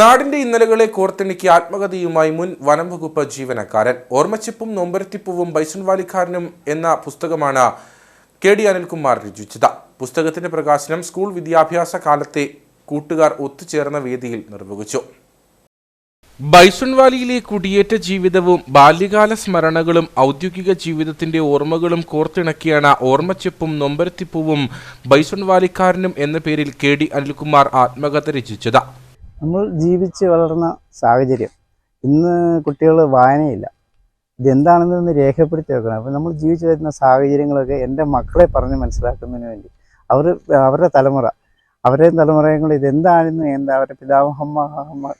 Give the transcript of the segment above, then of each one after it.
നാടിന്റെ ഇന്നലകളെ കോർത്തിണക്കി ആത്മകഥയുമായി മുൻ വനം വകുപ്പ് ജീവനക്കാരൻ ഓർമ്മച്ചിപ്പും നൊമ്പരത്തിപ്പുവും ബൈസൺവാലിക്കാരനും എന്ന പുസ്തകമാണ് കെ ഡി അനിൽകുമാർ രചിച്ചത്. പുസ്തകത്തിന്റെ പ്രകാശനം സ്കൂൾ വിദ്യാഭ്യാസ കാലത്തെ കൂട്ടുകാർ ഒത്തുചേർന്ന വേദിയിൽ നിർവഹിച്ചു. ബൈസൺവാലിയിലെ കുടിയേറ്റ ജീവിതവും ബാല്യകാല സ്മരണകളും ഔദ്യോഗിക ജീവിതത്തിന്റെ ഓർമ്മകളും കോർത്തിണക്കിയാണ് ഓർമ്മച്ചെപ്പും നൊമ്പരത്തിപ്പുവും ബൈസൺവാലിക്കാരനും എന്ന പേരിൽ കെ ഡി അനിൽകുമാർ ആത്മകഥ രചിച്ചത്. നമ്മൾ ജീവിച്ച് വളർന്ന സാഹചര്യം. ഇന്ന് കുട്ടികൾ വായനയില്ല. ഇതെന്താണെന്നൊന്ന് രേഖപ്പെടുത്തി വെക്കണം. അപ്പം നമ്മൾ ജീവിച്ചു വരുന്ന സാഹചര്യങ്ങളൊക്കെ എന്റെ മക്കളെ പറഞ്ഞ് മനസ്സിലാക്കുന്നതിന് വേണ്ടി. അവർ അവരുടെ തലമുറ അവരുടെ കൂടി ഇതെന്താണെന്ന് എന്താ അവരുടെ പിതാമഹന്മാർ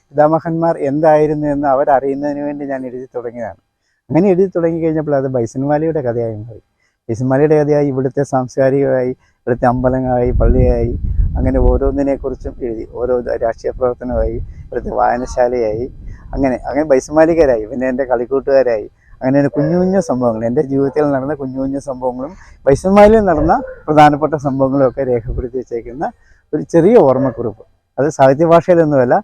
പിതാമഹന്മാർ എന്തായിരുന്നു എന്ന് അവരറിയുന്നതിന് വേണ്ടി ഞാൻ എഴുതി തുടങ്ങിയതാണ്. അങ്ങനെ എഴുതി തുടങ്ങി കഴിഞ്ഞപ്പോൾ അത് ബൈസൻവാലിയുടെ കഥയായി മാറി. ബൈസൻവാലിയുടെ കഥയായി ഇവിടുത്തെ സാംസ്കാരികമായി ഇവിടുത്തെ അമ്പലങ്ങളായി പള്ളിയായി അങ്ങനെ ഓരോന്നിനെക്കുറിച്ചും എഴുതി ഓരോ രാഷ്ട്രീയ പ്രവർത്തനമായി ഇവിടുത്തെ വായനശാലയായി അങ്ങനെ അങ്ങനെ ബൈസമാലികരായി പിന്നെ എന്റെ കളിക്കൂട്ടുകാരായി. അങ്ങനെ തന്നെ കുഞ്ഞു കുഞ്ഞു സംഭവങ്ങൾ. എന്റെ ജീവിതത്തിൽ നടന്ന കുഞ്ഞു കുഞ്ഞു സംഭവങ്ങളും ബൈസന്മാരിൽ നടന്ന പ്രധാനപ്പെട്ട സംഭവങ്ങളും ഒക്കെ രേഖപ്പെടുത്തി വെച്ചേക്കുന്ന ഒരു ചെറിയ ഓർമ്മക്കുറിപ്പ്. അത് സാഹിത്യ ഭാഷയിലൊന്നുമല്ല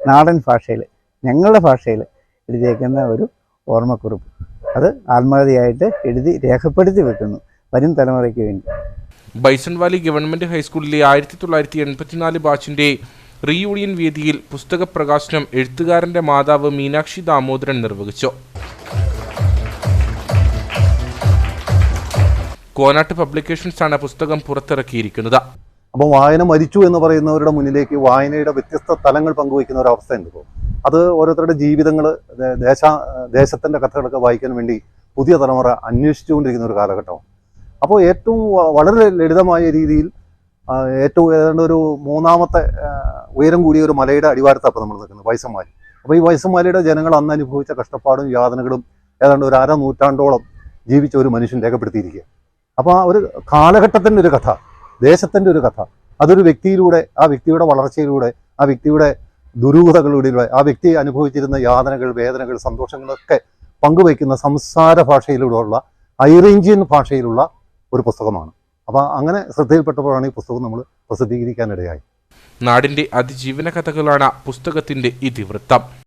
നാടൻ ഭാഷയിൽ ഞങ്ങളുടെ ഭാഷയിൽ എഴുതിയേക്കുന്ന ഒരു ഓർമ്മക്കുറിപ്പ്. അത് ആത്മകഥയായിട്ട് എഴുതി രേഖപ്പെടുത്തി വെക്കുന്നു വരും തലമുറയ്ക്ക് വേണ്ടി. ബൈസൺവാലി ഗവൺമെന്റ് ഹൈസ്കൂളിലെ ആയിരത്തി തൊള്ളായിരത്തി എൺപത്തിനാല് ബാച്ചിന്റെ റീയൂണിയൻ വേദിയിൽ പുസ്തക പ്രകാശനം എഴുത്തുകാരന്റെ മാതാവ് മീനാക്ഷി ദാമോദരൻ നിർവഹിച്ചു. കോനാട്ട് പബ്ലിക്കേഷൻസ് ആണ് പുസ്തകം പുറത്തിറക്കിയിരിക്കുന്നത്. അപ്പോൾ വായന മരിച്ചു എന്ന് പറയുന്നവരുടെ മുന്നിലേക്ക് വായനയുടെ വ്യത്യസ്ത തലങ്ങൾ പങ്കുവയ്ക്കുന്ന ഒരു അവസ്ഥയുണ്ട് ഇപ്പോൾ അത് ഓരോരുത്തരുടെ ജീവിതങ്ങൾ ദേശ ദേശത്തിന്റെ കഥകളൊക്കെ വായിക്കാൻ വേണ്ടി പുതിയ തലമുറ അന്വേഷിച്ചുകൊണ്ടിരിക്കുന്ന ഒരു കാലഘട്ടമാണ്. അപ്പോൾ ഏറ്റവും വളരെ ലളിതമായ രീതിയിൽ ഏറ്റവും ഏതാണ്ട് ഒരു മൂന്നാമത്തെ ഉയരം കൂടിയ ഒരു മലയുടെ അടിവാരത്താണ് അപ്പോൾ നമ്മൾ നിൽക്കുന്നത് വൈസമാലി. അപ്പോൾ ഈ വൈസമാലിയുടെ ജനങ്ങൾ അന്ന് അനുഭവിച്ച കഷ്ടപ്പാടും യാതനകളും ഏതാണ്ട് ഒരു അര നൂറ്റാണ്ടോളം ജീവിച്ച ഒരു മനുഷ്യൻ രേഖപ്പെടുത്തിയിരിക്കുക. അപ്പോൾ ആ ഒരു കാലഘട്ടത്തിന്റെ ഒരു കഥ ദേശത്തിന്റെ ഒരു കഥ അതൊരു വ്യക്തിയിലൂടെ ആ വ്യക്തിയുടെ വളർച്ചയിലൂടെ ആ വ്യക്തിയുടെ ദുരൂഹതകളിലൂടെ ആ വ്യക്തി അനുഭവിച്ചിരുന്ന യാതനകൾ വേദനകൾ സന്തോഷങ്ങളൊക്കെ പങ്കുവയ്ക്കുന്ന സംസാര ഭാഷയിലൂടെയുള്ള ഐറേഞ്ചിയൻ ഭാഷയിലുള്ള ഒരു പുസ്തകമാണ്. അപ്പോൾ അങ്ങനെ ശ്രദ്ധയിൽപ്പെട്ടപ്പോഴാണ് ഈ പുസ്തകം നമ്മൾ പ്രസിദ്ധീകരിക്കാനിടയായി. നാടിന്റെ അതിജീവന കഥകളാണ് പുസ്തകത്തിന്റെ ഇതിവൃത്തം.